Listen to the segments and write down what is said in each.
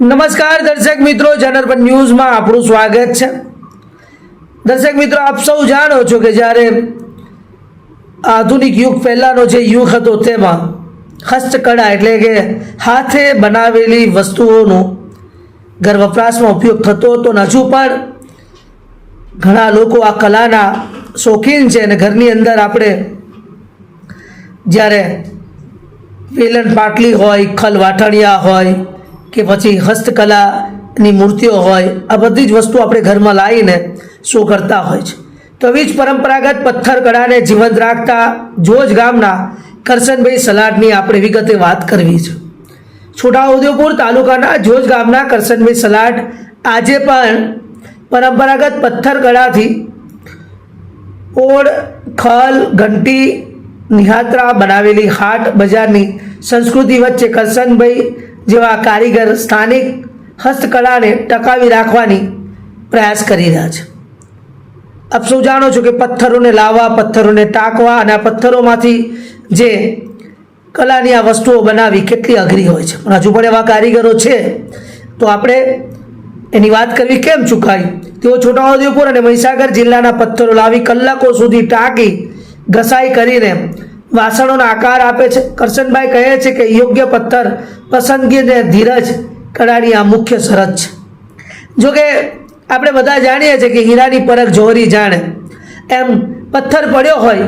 નમસ્કાર દર્શક મિત્રો જનરપન ન્યૂઝમાં આપણું સ્વાગત છે. દર્શક મિત્રો, આપ સૌ જાણો છો કે જ્યારે આધુનિક યુગ પહેલાંનો જે યુગ હતો, તેમાં હસ્તકળા એટલે કે હાથે બનાવેલી વસ્તુઓનો ઘર વપરાશમાં ઉપયોગ થતો હતો અને હજુ પણ ઘણા લોકો આ કલાના શોખીન છે અને ઘરની અંદર આપણે જ્યારે વેલણ પાટલી હોય, ખલ વાટણિયા હોય કે પછી હસ્તકલાની મૂર્તિઓ હોય, આ બધી જ વસ્તુ આપણે ઘરમાં લાવીને શો કરતા હોય છે. તો આવી જ પરંપરાગત પથ્થર કળાને જીવંત રાખતા જોજ ગામના કરશનભાઈ સલાડની આપણે વિગતે વાત કરવી છે. છોટાઉદેપુર તાલુકાના જોજ ગામના કરશનભાઈ સલાડ આજે પણ પરંપરાગત પથ્થર કળાથી ઓળ, ખલ, ઘંટી, નિહાત્રા બનાવેલી હાટ બજારની સંસ્કૃતિ વચ્ચે કરશનભાઈ જેવા કારીગર સ્થાનિક હસ્તકલાને ટકાવી રાખવાની પ્રયાસ કરી રહ્યા છે. આપ સૌ જાણો છો કે પથ્થરોને લાવવા, પથ્થરોને ટાંકવા અને આ પથ્થરોમાંથી જે કલાની આ વસ્તુઓ બનાવી કેટલી અઘરી હોય છે. પણ હજુ પણ એવા કારીગરો છે. તો આપણે એની વાત કરવી કેમ ચૂકાઈ? તેઓ છોટાઉદેપુર અને મહીસાગર જિલ્લાના પથ્થરો લાવી કલાકો સુધી ટાંકી, ઘસાઈ કરીને વાસણોનો આકાર આપે છે. કરશનભાઈ કહે છે કે યોગ્ય પથ્થર, પસંદગી અને ધીરજ કળાની આ મુખ્ય શરત છે. જોકે આપણે બધા જાણીએ છીએ કે હીરાની પરખ જોહરી જાણે. એમ પથ્થર પડ્યો હોય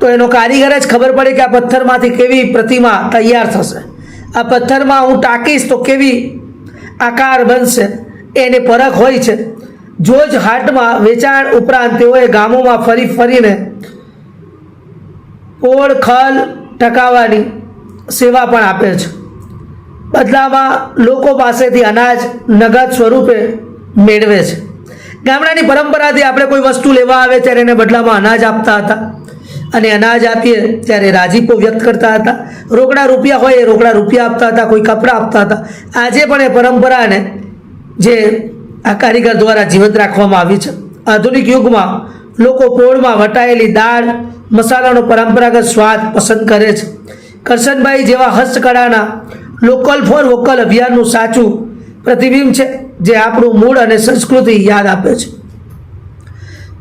તો એનો કારીગર જ ખબર પડે કે આ પથ્થરમાંથી કેવી પ્રતિમા તૈયાર થશે. આ પથ્થરમાં હું ટાંકીશ તો કેવી આકાર બનશે. એની પરખ હોય છે. જો જ હાટમાં વેચાણ ઉપરાંત તેઓએ ગામોમાં ફરી ફરીને ઓળ ખલ ટકાવવાની સેવા પણ આપે છે. બદલામાં લોકો પાસેથી અનાજ, નગદ સ્વરૂપે મેળવે છે. ગામડાની પરંપરાથી આપણે કોઈ વસ્તુ લેવા આવે ત્યારે એને બદલામાં અનાજ આપતા હતા. અને અનાજ આપીએ ત્યારે રાજીપો વ્યક્ત કરતા હતા. રોકડા રૂપિયા હોય એ રોકડા રૂપિયા આપતા હતા, કોઈ કપડાં આપતા હતા. આજે પણ એ પરંપરાને જે આ કારીગર દ્વારા જીવંત રાખવામાં આવી છે. આધુનિક યુગમાં લોકો પોળમાં વટાયેલી દાળ મસાલાનો પરંપરાગત સ્વાદ પસંદ કરે છે. કરશનભાઈ જેવા હસ્તકળાના લોકલ ફોર વોકલ અભિયાનનું સાચું પ્રતિબિંબ છે, જે આપણું મૂળ અને સંસ્કૃતિ યાદ આપે છે.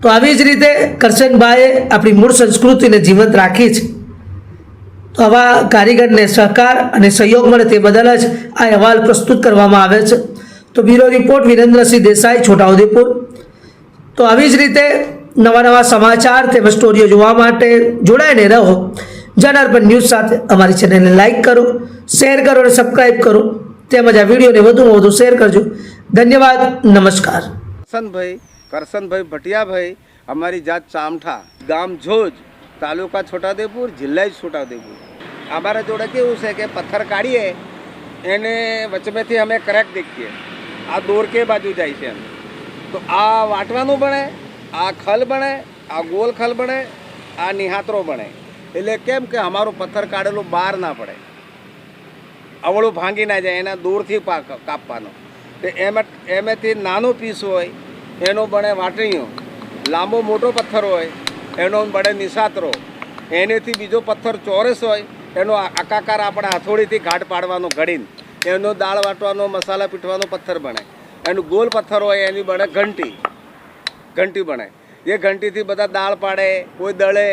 તો આવી જ રીતે કરશનભાઈએ આપણી મૂળ સંસ્કૃતિને જીવંત રાખી છે. તો આવા કારીગરને સહકાર અને સહયોગ મળે તે બદલ જ આ અહેવાલ પ્રસ્તુત કરવામાં આવે છે. તો બ્યુરો રિપોર્ટ વિરેન્દ્રસિંહ દેસાઈ, છોટાઉદેપુર. તો આવી જ રીતે નવા નવા સમાચાર તેમજ સ્ટોરીઓ જોવા માટે જોડાઈને રહો. જનાર્પણ ન્યૂઝ સાથે અમારી ચેનલને લાઇક કરો શેર કરો અને સબસ્ક્રાઈબ કરો. તેમજ આ વિડીયોને વધુમાં વધુ શેર કરજો. ધન્યવાદ, નમસ્કાર. કરસનભાઈ કરસનભાઈ ભટિયાભાઈ, અમારી જાત ચામઠા, ગામ જોજ, તાલુકા છોટાઉદેપુર, જિલ્લા છોટાઉદેપુર. અમારા જોડે કેવું છે કે પથ્થર કાઢીએ, એને વચમેથી અમે ક્રેક દેખીએ. આ દોર કે બાજુ જાય છે એમ. તો આ વાટવાનું બને આ ખલ બને, આ ગોલ ખલ બને, આ નિહાતરો બને. એટલે કેમ કે અમારું પથ્થર કાઢેલું બહાર ના પડે. અવળું ભાંગી ના જાય, એના દૂરથી પાક કાપવાનો. તો એમાં, એમેથી નાનો પીસ હોય, એનો બને વાટણીઓ. લાંબો મોટો પથ્થર હોય, એનો બને નિસાતરો એનેથી બીજો પથ્થર ચોરસ હોય, એનો આકાકાર આપણે હથોડીથી ઘાટ પાડવાનો ઘડીને. એનો દાળ વાટવાનો, મસાલા પીટવાનો પથ્થર બને. એનું ગોલ પથ્થર હોય, એની બને ઘંટી. ઘંટી બને એ ઘંટીથી બધા દાળ પાડે, કોઈ દળે.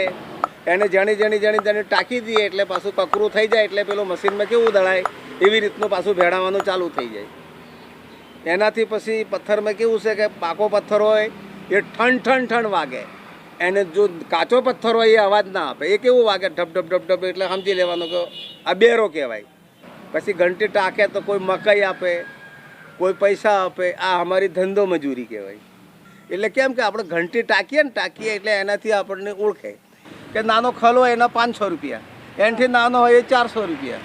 એને જણી જણી જણી જણી ટાંકી દઈએ એટલે પાછું કકરું થઈ જાય એટલે પેલું મશીનમાં કેવું દળાય? એવી રીતનું પાછું ભેળાવાનું ચાલુ થઈ જાય. એનાથી પછી પથ્થરમાં કેવું છે કે પાકો પથ્થર હોય, એ ઠણ ઠણ ઠણ વાગે. એને જો કાચો પથ્થર હોય એ અવાજ ના આપે. એ કેવું વાગે? ઢબ ઢબ ઢબ ઢબ એટલે સમજી લેવાનું કે આ બેરો કહેવાય. પછી ઘંટી ટાંકે તો કોઈ મકાઈ આપે, કોઈ પૈસા આપે. આ અમારી ધંધો મજૂરી કહેવાય. એટલે કેમ કે આપણે ઘંટી ટાંકીએ ને ટાંકીએ એટલે એનાથી આપણને ઓળખે. કે નાનો ખલ હોય એના પાંચસો રૂપિયા. એનાથી નાનો હોય એ ચારસો રૂપિયા.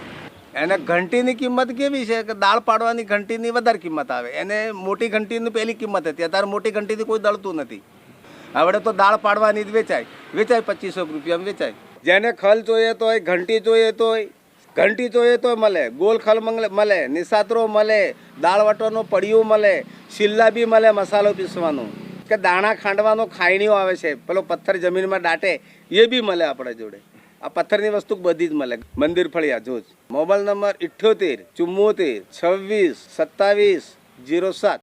એને ઘંટીની કિંમત કેવી છે કે દાળ પાડવાની ઘંટીની વધારે કિંમત આવે. એને મોટી ઘંટીની પહેલી કિંમત હતી. અત્યારે મોટી ઘંટીથી કોઈ દળતું નથી. હવે તો દાળ પાડવાની જ વેચાય. વેચાય પચીસો રૂપિયામાં વેચાય. જેને ખલ જોઈએ તો હોય ઘંટી જોઈએ તો હોય ઘંટી જોઈએ તો મળે. ગોલ ખલ મંગલે મળે. નિસાતરો મળે. દાળ વાટવાનો પડિયું મળે. શિલ્લા બી મળે મસાલો પીસવાનો. કે દાણા ખાંડવાનો ખાયણીઓ આવે છે, પેલો પથ્થર જમીનમાં દાટે, એ બી મળે આપણા જોડે. આ પથ્થરની વસ્તુ બધી જ મળે. મંદિર ફળિયા, જોજ. મોબાઈલ નંબર ઇઠ્યોતેર, ચુમ્મોતેર, છવ્વીસ, સત્તાવીસ, જીરો સાત.